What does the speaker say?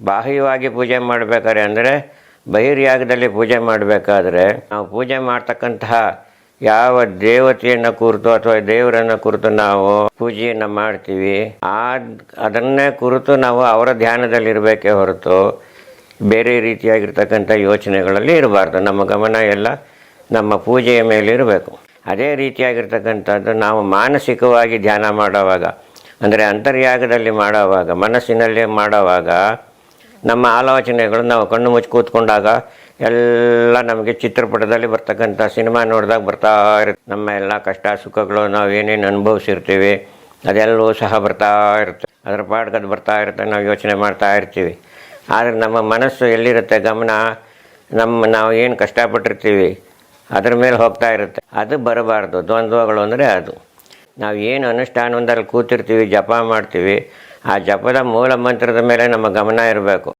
ಬಾಹ್ಯವಾಗಿ ಪೂಜೆ ಮಾಡಬೇಕಾದ್ರೆ ಅಂದರೆ ಬಹಿರ್ಯಾಗದಲ್ಲಿ ಪೂಜೆ ಮಾಡಬೇಕಾದ್ರೆ ನಾವು ಪೂಜೆ ಮಾಡ್ತಕ್ಕಂತಹ ಯಾವ ದೇವತೆಯನ್ನು ಕುರಿತು ಅಥವಾ ದೇವರನ್ನು ಕುರಿತು ನಾವು ಪೂಜೆಯನ್ನು ಮಾಡ್ತೀವಿ. ಆ ಅದನ್ನೇ ಕುರಿತು ನಾವು ಅವರ ಧ್ಯಾನದಲ್ಲಿರಬೇಕೇ ಹೊರತು ಬೇರೆ ರೀತಿಯಾಗಿರ್ತಕ್ಕಂಥ ಯೋಚನೆಗಳಲ್ಲಿ ಇರಬಾರ್ದು. ನಮ್ಮ ಗಮನ ಎಲ್ಲ ನಮ್ಮ ಪೂಜೆಯ ಮೇಲೆ ಇರಬೇಕು. ಅದೇ ರೀತಿಯಾಗಿರ್ತಕ್ಕಂಥದ್ದು ನಾವು ಮಾನಸಿಕವಾಗಿ ಧ್ಯಾನ ಮಾಡೋವಾಗ, ಅಂದರೆ ಅಂತರ್ಯಾಗದಲ್ಲಿ ಮಾಡೋವಾಗ, ಮನಸ್ಸಿನಲ್ಲಿ ಮಾಡೋವಾಗ ನಮ್ಮ ಆಲೋಚನೆಗಳು ನಾವು ಕಣ್ಣು ಮುಚ್ಚಿ ಕೂತ್ಕೊಂಡಾಗ ಎಲ್ಲ ನಮಗೆ ಚಿತ್ರಪಟದಲ್ಲಿ ಬರ್ತಕ್ಕಂಥ ಸಿನಿಮಾ ನೋಡಿದಾಗ ಬರ್ತಾ ಇರುತ್ತೆ. ನಮ್ಮ ಎಲ್ಲ ಕಷ್ಟ ಸುಖಗಳು ನಾವು ಏನೇನು ಅನುಭವಿಸಿರ್ತೀವಿ, ಅದೆಲ್ಲವೂ ಸಹ ಬರ್ತಾ ಇರುತ್ತೆ. ಅದರ ಪಾಡ್ಗೆ ಅದು ಬರ್ತಾ ಇರುತ್ತೆ ನಾವು ಯೋಚನೆ ಮಾಡ್ತಾ ಇರ್ತೀವಿ. ಆದರೆ ನಮ್ಮ ಮನಸ್ಸು ಎಲ್ಲಿರುತ್ತೆ? ಗಮನ, ನಮ್ಮ ನಾವು ಏನು ಕಷ್ಟಪಟ್ಟಿರ್ತೀವಿ, ಅದ್ರ ಮೇಲೆ ಹೋಗ್ತಾ ಇರುತ್ತೆ. ಅದು ಬರಬಾರ್ದು. ದ್ವಂದ್ವಗಳು ಅಂದರೆ ಅದು. ನಾವು ಏನು ಅನುಷ್ಠಾನ ಒಂದರಲ್ಲಿ ಕೂತಿರ್ತೀವಿ, ಜಪ ಮಾಡ್ತೀವಿ ಆ ಜಪದ ಮೂಲ ಮಂತ್ರದ ಮೇಲೆ ನಮ್ಮ ಗಮನ ಇರಬೇಕು.